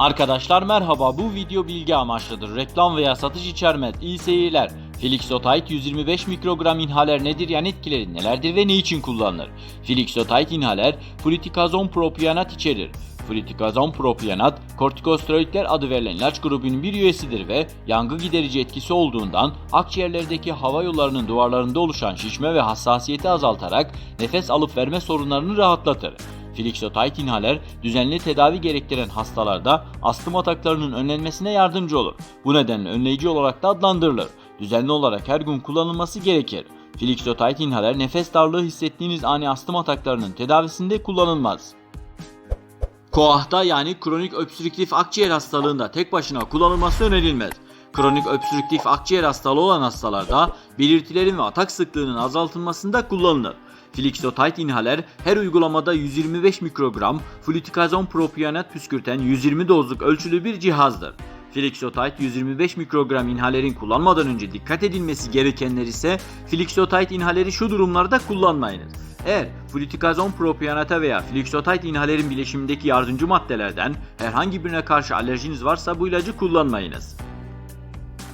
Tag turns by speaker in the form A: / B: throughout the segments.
A: Arkadaşlar merhaba bu video bilgi amaçlıdır. Reklam veya satış içermez. İyi seyirler. Flixotide 125 mikrogram inhaler nedir yan etkileri nelerdir ve ne için kullanılır? Flixotide inhaler flutikazon propiyanat içerir. Flutikazon propiyanat, kortikosteroidler adı verilen ilaç grubunun bir üyesidir ve yangı giderici etkisi olduğundan akciğerlerdeki hava yollarının duvarlarında oluşan şişme ve hassasiyeti azaltarak nefes alıp verme sorunlarını rahatlatır. Flixotide inhaler düzenli tedavi gerektiren hastalarda astım ataklarının önlenmesine yardımcı olur. Bu nedenle önleyici olarak da adlandırılır. Düzenli olarak her gün kullanılması gerekir. Flixotide inhaler nefes darlığı hissettiğiniz ani astım ataklarının tedavisinde kullanılmaz. Koah'ta yani kronik obstrüktif akciğer hastalığında tek başına kullanılması önerilmez. Kronik obstrüktif akciğer hastalığı olan hastalarda belirtilerin ve atak sıklığının azaltılmasında kullanılır. Flixotide inhaler her uygulamada 125 mikrogram flutikazon propiyanat püskürten 120 dozluk ölçülü bir cihazdır. Flixotide 125 mikrogram inhalerin kullanmadan önce dikkat edilmesi gerekenler ise Flixotide inhaleri şu durumlarda kullanmayınız. Eğer flutikazon propiyanata veya Flixotide inhalerin bileşimindeki yardımcı maddelerden herhangi birine karşı alerjiniz varsa bu ilacı kullanmayınız.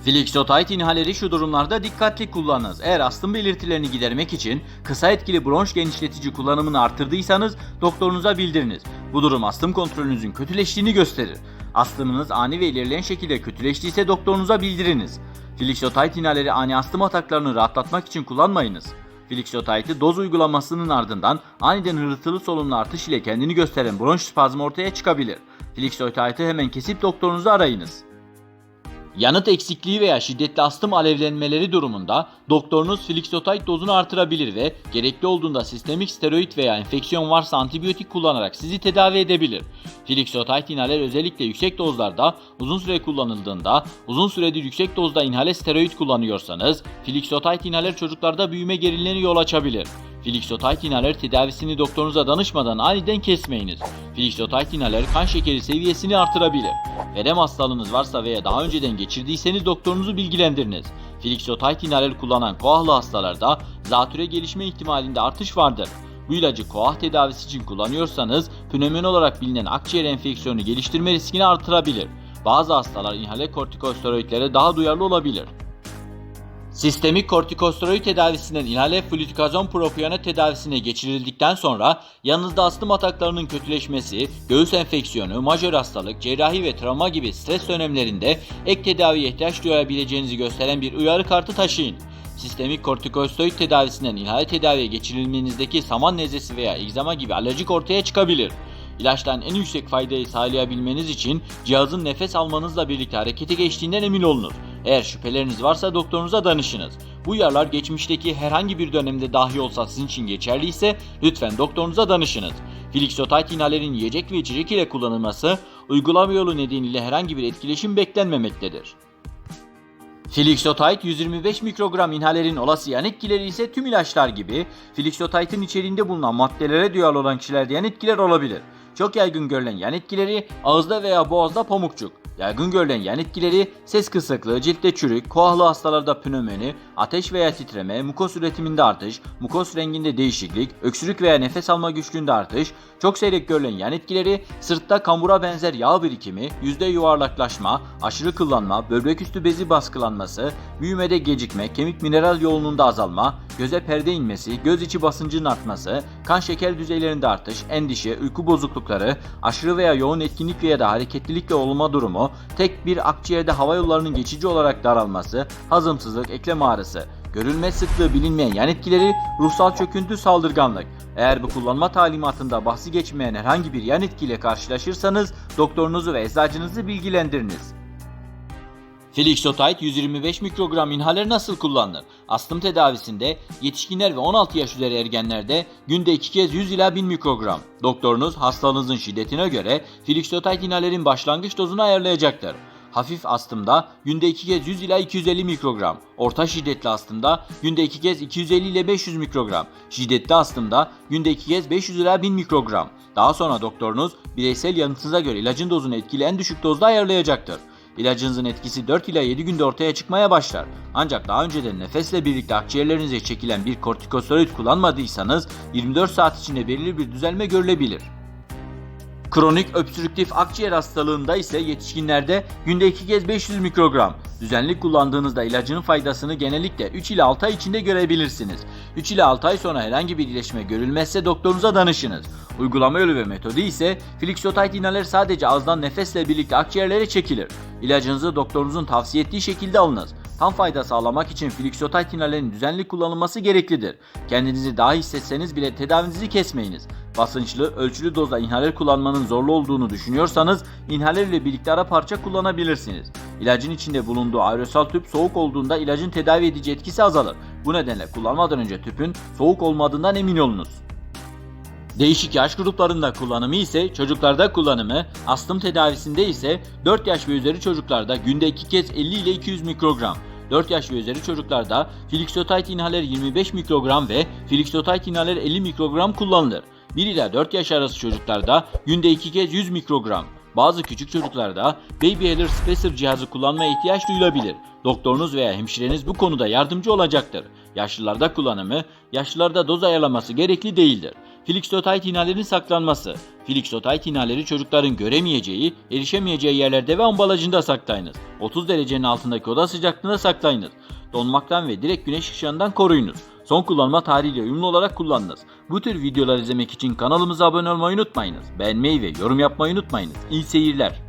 A: Flixotide inhaleri şu durumlarda dikkatli kullanınız. Eğer astım belirtilerini gidermek için kısa etkili bronş genişletici kullanımını arttırdıysanız doktorunuza bildiriniz. Bu durum astım kontrolünüzün kötüleştiğini gösterir. Astımınız ani ve ilerleyen şekilde kötüleştiyse doktorunuza bildiriniz. Flixotide inhaleri ani astım ataklarını rahatlatmak için kullanmayınız. Flixotide'i doz uygulamasının ardından aniden hırıltılı solunumlu artış ile kendini gösteren bronş spazmı ortaya çıkabilir. Flixotide'i hemen kesip doktorunuzu arayınız. Yanıt eksikliği veya şiddetli astım alevlenmeleri durumunda doktorunuz Flixotide dozunu artırabilir ve gerekli olduğunda sistemik steroid veya enfeksiyon varsa antibiyotik kullanarak sizi tedavi edebilir. Flixotide inhaler özellikle yüksek dozlarda uzun süre kullanıldığında, uzun süredir yüksek dozda inhale steroid kullanıyorsanız, Flixotide inhaler çocuklarda büyüme gerilimlerine yol açabilir. Flixotide inhaler tedavisini doktorunuza danışmadan aniden kesmeyiniz. Flixotide inhaler kan şekeri seviyesini artırabilir. Verem hastalığınız varsa veya daha önceden geçirdiyseniz doktorunuzu bilgilendiriniz. Flixotide inhaler kullanan koahlı hastalarda zatüre gelişme ihtimalinde artış vardır. Bu ilacı koah tedavisi için kullanıyorsanız pnömoni olarak bilinen akciğer enfeksiyonu geliştirme riskini artırabilir. Bazı hastalar inhale kortikosteroidlere daha duyarlı olabilir. Sistemik kortikosteroid tedavisinden inhale flutikazon propiyonet tedavisine geçirildikten sonra yanınızda astım ataklarının kötüleşmesi, göğüs enfeksiyonu, majör hastalık, cerrahi ve travma gibi stres dönemlerinde ek tedaviye ihtiyaç duyabileceğinizi gösteren bir uyarı kartı taşıyın. Sistemik kortikosteroid tedavisinden inhale tedaviye geçirilmenizdeki saman nezlesi veya egzama gibi alerjik ortaya çıkabilir. İlaçtan en yüksek faydayı sağlayabilmeniz için cihazın nefes almanızla birlikte harekete geçtiğinden emin olunuz. Eğer şüpheleriniz varsa doktorunuza danışınız. Bu uyarılar geçmişteki herhangi bir dönemde dahi olsa sizin için geçerliyse lütfen doktorunuza danışınız. Flixotide inhalerin yiyecek ve içecek ile kullanılması uygulama yolu nedeniyle herhangi bir etkileşim beklenmemektedir. Flixotide 125 mikrogram inhalerin olası yan etkileri ise tüm ilaçlar gibi Flixotide'ın içeriğinde bulunan maddelere duyarlı olan kişilerde yan etkiler olabilir. Çok yaygın görülen yan etkileri ağızda veya boğazda pamukçuk. Yaygın görülen yan etkileri ses kısıklığı, ciltte çürük, koahlı hastalarda pnömoni, ateş veya titreme, mukos üretiminde artış, mukos renginde değişiklik, öksürük veya nefes alma güçlüğünde artış, çok seyrek görülen yan etkileri sırtta kambura benzer yağ birikimi, yüzde yuvarlaklaşma, aşırı kıllanma, böbrek üstü bezi baskılanması, büyümede gecikme, kemik mineral yoğunluğunda azalma, göze perde inmesi, göz içi basıncının artması, kan şeker düzeylerinde artış, endişe, uyku bozuklukları, aşırı veya yoğun etkinlik veya da hareketlilikle olma durumu, tek bir akciğerde hava yollarının geçici olarak daralması, hazımsızlık, eklem ağrısı, görülme sıklığı bilinmeyen yan etkileri, ruhsal çöküntü, saldırganlık. Eğer bu kullanma talimatında bahsi geçmeyen herhangi bir yan etkiyle karşılaşırsanız doktorunuzu ve eczacınızı bilgilendiriniz. Flixotide 125 mikrogram inhaler nasıl kullanılır? Astım tedavisinde yetişkinler ve 16 yaş üzeri ergenlerde günde 2 kez 100 ila 1000 mikrogram. Doktorunuz hastalığınızın şiddetine göre Flixotide inhalerin başlangıç dozunu ayarlayacaktır. Hafif astımda günde 2 kez 100 ila 250 mikrogram. Orta şiddetli astımda günde 2 kez 250 ile 500 mikrogram. Şiddetli astımda günde 2 kez 500 ila 1000 mikrogram. Daha sonra doktorunuz bireysel yanıtınıza göre ilacın dozunu etkili en düşük dozda ayarlayacaktır. İlacınızın etkisi 4 ila 7 günde ortaya çıkmaya başlar. Ancak daha önceden nefesle birlikte akciğerlerinize çekilen bir kortikosteroid kullanmadıysanız 24 saat içinde belirli bir düzelme görülebilir. Kronik öksürüktif akciğer hastalığında ise yetişkinlerde günde 2 kez 500 mikrogram. Düzenli kullandığınızda ilacının faydasını genellikle 3 ile 6 ay içinde görebilirsiniz. 3 ile 6 ay sonra herhangi bir iyileşme görülmezse doktorunuza danışınız. Uygulama yolu ve metodu ise Flixotide iğneler sadece ağızdan nefesle birlikte akciğerlere çekilir. İlacınızı doktorunuzun tavsiye ettiği şekilde alınız. Tam fayda sağlamak için Flixotide iğnelerin düzenli kullanılması gereklidir. Kendinizi daha hissetseniz bile tedavinizi kesmeyiniz. Basınçlı, ölçülü dozda inhaler kullanmanın zorlu olduğunu düşünüyorsanız inhaler ile birlikte ara parça kullanabilirsiniz. İlacın içinde bulunduğu aerosol tüp soğuk olduğunda ilacın tedavi edici etkisi azalır. Bu nedenle kullanmadan önce tüpün soğuk olmadığından emin olunuz. Değişik yaş gruplarında kullanımı ise çocuklarda kullanımı, astım tedavisinde ise 4 yaş ve üzeri çocuklarda günde 2 kez 50 ile 200 mikrogram, 4 yaş ve üzeri çocuklarda Flixotide inhaler 25 mikrogram ve Flixotide inhaler 50 mikrogram kullanılır. 1 ila 4 yaş arası çocuklarda günde 2 kez 100 mikrogram. Bazı küçük çocuklarda Baby Hair Spacer cihazı kullanmaya ihtiyaç duyulabilir. Doktorunuz veya hemşireniz bu konuda yardımcı olacaktır. Yaşlılarda kullanımı, yaşlılarda doz ayarlaması gerekli değildir. Flixotide iğnelerin saklanması. Flixotide iğneleri çocukların göremeyeceği, erişemeyeceği yerlerde ve ambalajında saklayınız. 30 derecenin altındaki oda sıcaklığında saklayınız. Donmaktan ve direkt güneş ışığından koruyunuz. Son kullanma tarihiyle uyumlu olarak kullanınız. Bu tür videolar izlemek için kanalımıza abone olmayı unutmayınız. Beğenmeyi ve yorum yapmayı unutmayınız. İyi seyirler.